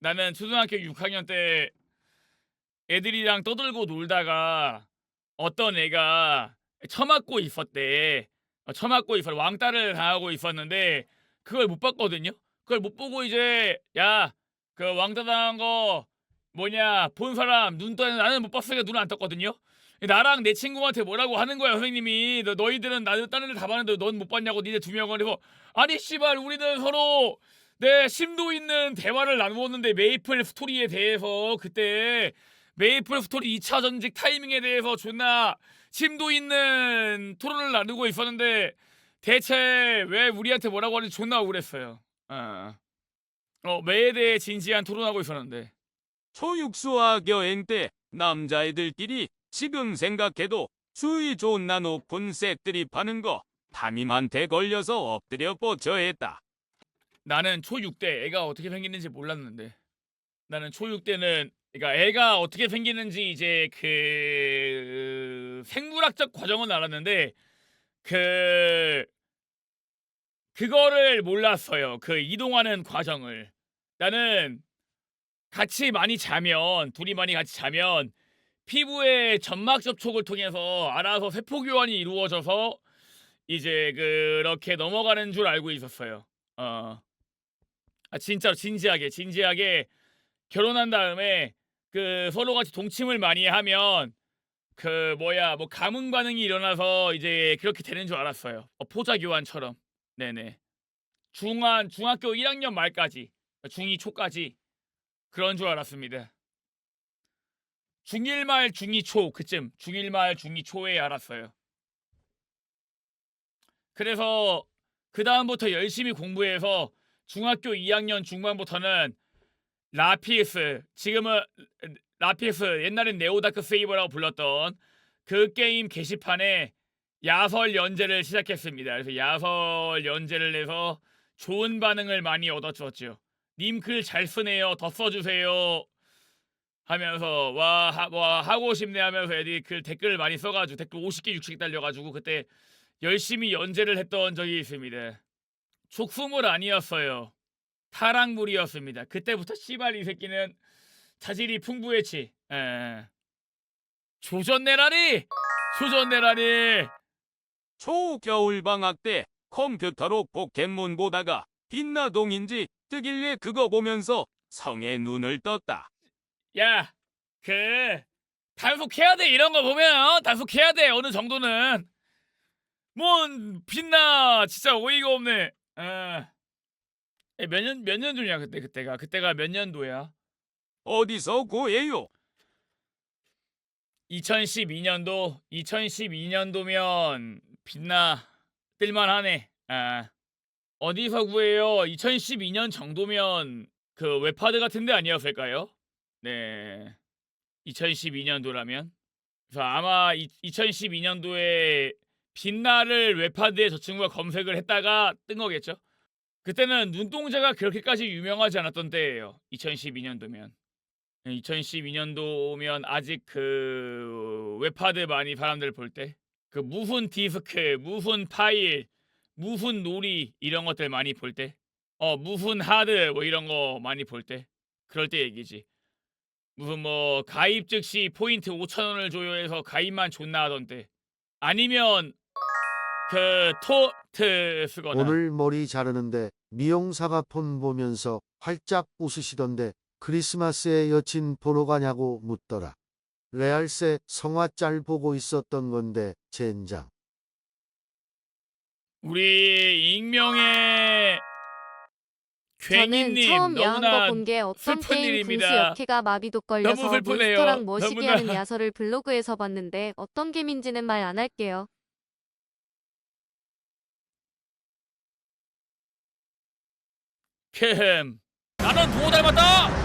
나는 초등학교 6학년 때 애들이랑 떠들고 놀다가 어떤 애가 처맞고 있었대. 어, 처맞고 있어 왕따를 당하고 있었는데 그걸 못 봤거든요. 그걸 못 보고 이제 야 그 왕따 당한 거 뭐냐 본 사람 눈떠 나는 못 봤으니까 눈 안 떴거든요. 나랑 내 친구한테 뭐라고 하는 거야 선생님이 너, 너희들은 나도 다른 애들 다 봤는데 넌 못 봤냐고 니네 두 명은 그래서 아니 씨발 우리는 서로 네 심도 있는 대화를 나누었는데 메이플 스토리에 대해서 그때 메이플 스토리 2차 전직 타이밍에 대해서 존나 심도 있는 토론을 나누고 있었는데 대체 왜 우리한테 뭐라고 하는지 존나 억울했어요. 어. 어, 매에 대해 진지한 토론하고 있었는데. 초육수학 여행 때 남자애들끼리 지금 생각해도 수위 존나 높은 색들이 파는 거 담임한테 걸려서 엎드려 뻗쳐했다. 나는 초6 때 애가 어떻게 생기는지 몰랐는데 나는 초6 때는 그러니까 애가 어떻게 생기는지 이제 그 생물학적 과정은 알았는데 그 그거를 몰랐어요. 그 이동하는 과정을. 나는 같이 많이 자면 둘이 많이 같이 자면 피부의 점막 접촉을 통해서 알아서 세포 교환이 이루어져서 이제 그렇게 넘어가는 줄 알고 있었어요. 어. 아 진짜로 진지하게 진지하게 결혼한 다음에 그 서로 같이 동침을 많이 하면 그 뭐야 뭐 감흥 반응이 일어나서 이제 그렇게 되는 줄 알았어요. 어, 포자 교환처럼. 네네. 중한 중학교 1학년 말까지 중2 초까지 그런 줄 알았습니다. 중1 말 중2 초 그쯤 중1 말 중2 초에 알았어요. 그래서 그 다음부터 열심히 공부해서 중학교 2학년 중반부터는 라피스 지금은 라피스 옛날엔 네오다크 세이버라고 불렀던 그 게임 게시판에 야설 연재를 시작했습니다. 그래서 야설 연재를 해서 좋은 반응을 많이 얻어주었죠. 님 글 잘 쓰네요. 더 써주세요. 하면서 와, 하, 와 하고 싶네 하면서 애들이 그 댓글을 많이 써가지고 댓글 50개 60개 달려가지고 그때 열심히 연재를 했던 적이 있습니다. 족수물 아니었어요. 타락물이었습니다. 그때부터 씨발 이 새끼는 자질이 풍부했지. 에. 조전내라니! 조전내라니! 초겨울 방학 때 컴퓨터로 포켓몬 보다가 빛나동인지 뜨길래 그거 보면서 성에 눈을 떴다. 야, 그 단속해야 돼 이런 거 보면 어? 단속해야 돼 어느 정도는. 뭔 빛나 진짜 어이가 없네. 어. 몇년 몇 년도냐 그때 그때가 그때가 몇 년도야? 어디서 구해요? 2012년도 2012년도면 빛나 뜰만하네. 아. 어디서 구해요? 2012년 정도면 그 웹하드 같은데 아니었을까요? 네. 2012년도라면 그래서 아마 2012년도에 빛나를 웹하드에 저 친구가 검색을 했다가 뜬 거겠죠. 그때는 눈동자가 그렇게까지 유명하지 않았던 때예요. 2012년도면. 2012년도면 아직 그 웹하드 많이 사람들 볼 때 그 무슨 디스크, 무슨 파일, 무슨 놀이 이런 것들 많이 볼 때, 어 무슨 하드 뭐 이런 거 많이 볼 때, 그럴 때 얘기지. 무슨 뭐 가입 즉시 포인트 5천 원을 줘요 해서 가입만 존나 하던 때, 아니면 그 토트 쓰거나. 오늘 머리 자르는데 미용사가 폰 보면서 활짝 웃으시던데 크리스마스에 여친 보러 가냐고 묻더라. 레알세 성화 짤 보고 있었던 건데 젠장. 우리 익명의 저는 괜히님 처음 야한 거 너무나 본게 어떤 슬픈 게임 일입니다. 궁수 역해가 마비도 걸려서 슬프네요. 몬스터랑 머시기 너무나. 하는 야설을 블로그에서 봤는데 어떤 게임인지는 말 안 할게요. 캠 나는 누구 닮았다?